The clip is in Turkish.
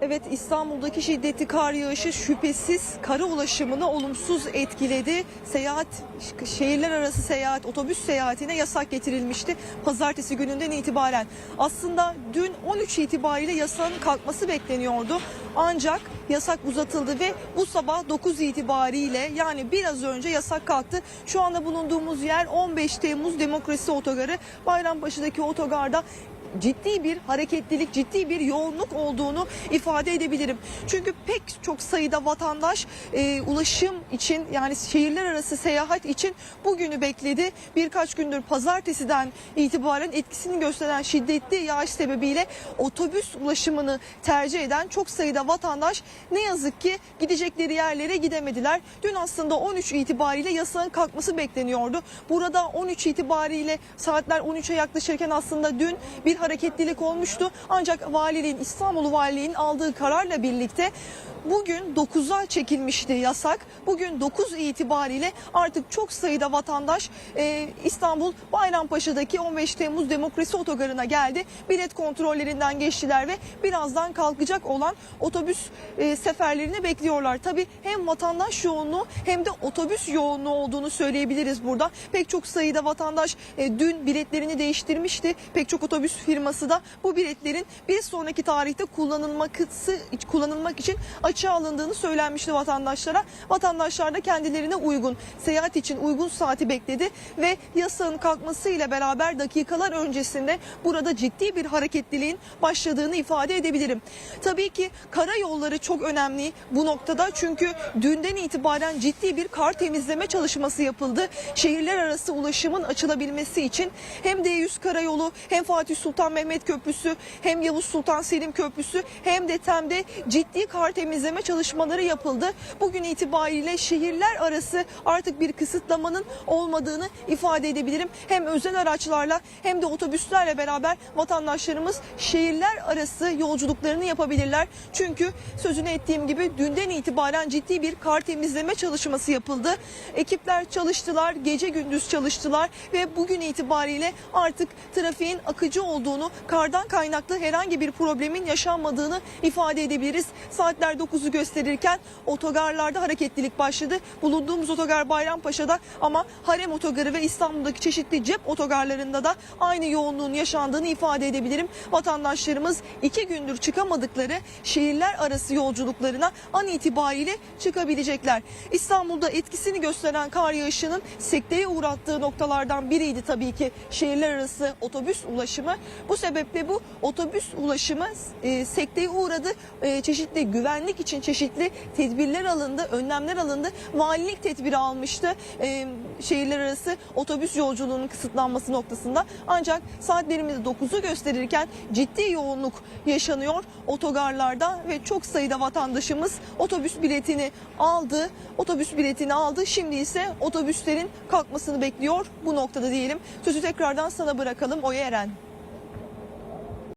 Evet İstanbul'daki şiddetli kar yağışı şüphesiz kara ulaşımını olumsuz etkiledi. Seyahat, şehirler arası seyahat, otobüs seyahatine yasak getirilmişti pazartesi gününden itibaren. Aslında dün 13 itibariyle yasağın kalkması bekleniyordu. Ancak yasak uzatıldı ve bu sabah 9 itibariyle yani biraz önce yasak kalktı. Şu anda bulunduğumuz yer 15 Temmuz Demokrasi Otogarı. Bayrampaşa'daki otogarda ciddi bir hareketlilik, ciddi bir yoğunluk olduğunu ifade edebilirim. Çünkü pek çok sayıda vatandaş e, ulaşım için yani şehirler arası seyahat için bugünü bekledi. Birkaç gündür pazartesiden itibaren etkisini gösteren şiddetli yağış sebebiyle otobüs ulaşımını tercih eden çok sayıda vatandaş ne yazık ki gidecekleri yerlere gidemediler. Dün aslında 13 itibariyle yasağın kalkması bekleniyordu. Burada 13 itibariyle saatler 13'e yaklaşırken aslında dün bir hareketlilik olmuştu. Ancak valiliğin İstanbul Valiliğin aldığı kararla birlikte bugün 9'a çekilmişti yasak. Bugün 9 itibariyle artık çok sayıda vatandaş e, İstanbul Bayrampaşa'daki 15 Temmuz Demokrasi Otogarı'na geldi. Bilet kontrollerinden geçtiler ve birazdan kalkacak olan otobüs e, seferlerini bekliyorlar. Tabii hem vatandaş yoğunluğu hem de otobüs yoğunluğu olduğunu söyleyebiliriz burada. Pek çok sayıda vatandaş e, dün biletlerini değiştirmişti. Pek çok otobüs firması da bu biletlerin bir sonraki tarihte kullanılması kullanılmak için açığa alındığını söylenmişti vatandaşlara. Vatandaşlar da kendilerine uygun seyahat için uygun saati bekledi ve yasağın kalkmasıyla beraber dakikalar öncesinde burada ciddi bir hareketliliğin başladığını ifade edebilirim. Tabii ki karayolları çok önemli bu noktada çünkü dünden itibaren ciddi bir kar temizleme çalışması yapıldı. Şehirler arası ulaşımın açılabilmesi için hem D100 karayolu hem Fatih Sultan Mehmet Köprüsü hem Yavuz Sultan Selim Köprüsü hem de TEM'de ciddi kar temizleme çalışmaları yapıldı. Bugün itibariyle şehirler arası artık bir kısıtlamanın olmadığını ifade edebilirim. Hem özel araçlarla hem de otobüslerle beraber vatandaşlarımız şehirler arası yolculuklarını yapabilirler. Çünkü sözünü ettiğim gibi dünden itibaren ciddi bir kar temizleme çalışması yapıldı. Ekipler çalıştılar, gece gündüz çalıştılar ve bugün itibariyle artık trafiğin akıcı olduğunu, kardan kaynaklı herhangi bir problemin yaşanmadığını ifade edebiliriz. Saatler 9'u gösterirken otogarlarda hareketlilik başladı. Bulunduğumuz otogar Bayrampaşa'da ama Harem Otogarı ve İstanbul'daki çeşitli cep otogarlarında da aynı yoğunluğun yaşandığını ifade edebilirim. Vatandaşlarımız iki gündür çıkamadıkları şehirler arası yolculuklarına an itibariyle çıkabilecekler. İstanbul'da etkisini gösteren kar yağışının sekteye uğrattığı noktalardan biriydi tabii ki şehirler arası otobüs ulaşımı. Bu sebeple bu otobüs ulaşımı e, sekteye uğradı. E, çeşitli güvenlik için çeşitli tedbirler alındı, önlemler alındı. Valilik tedbiri almıştı e, şehirler arası otobüs yolculuğunun kısıtlanması noktasında. Ancak saatlerimiz 9'u gösterirken ciddi yoğunluk yaşanıyor otogarlarda ve çok sayıda vatandaşımız otobüs biletini aldı. Otobüs biletini aldı. Şimdi ise otobüslerin kalkmasını bekliyor bu noktada diyelim. Sözü tekrardan sana bırakalım Oya Eren.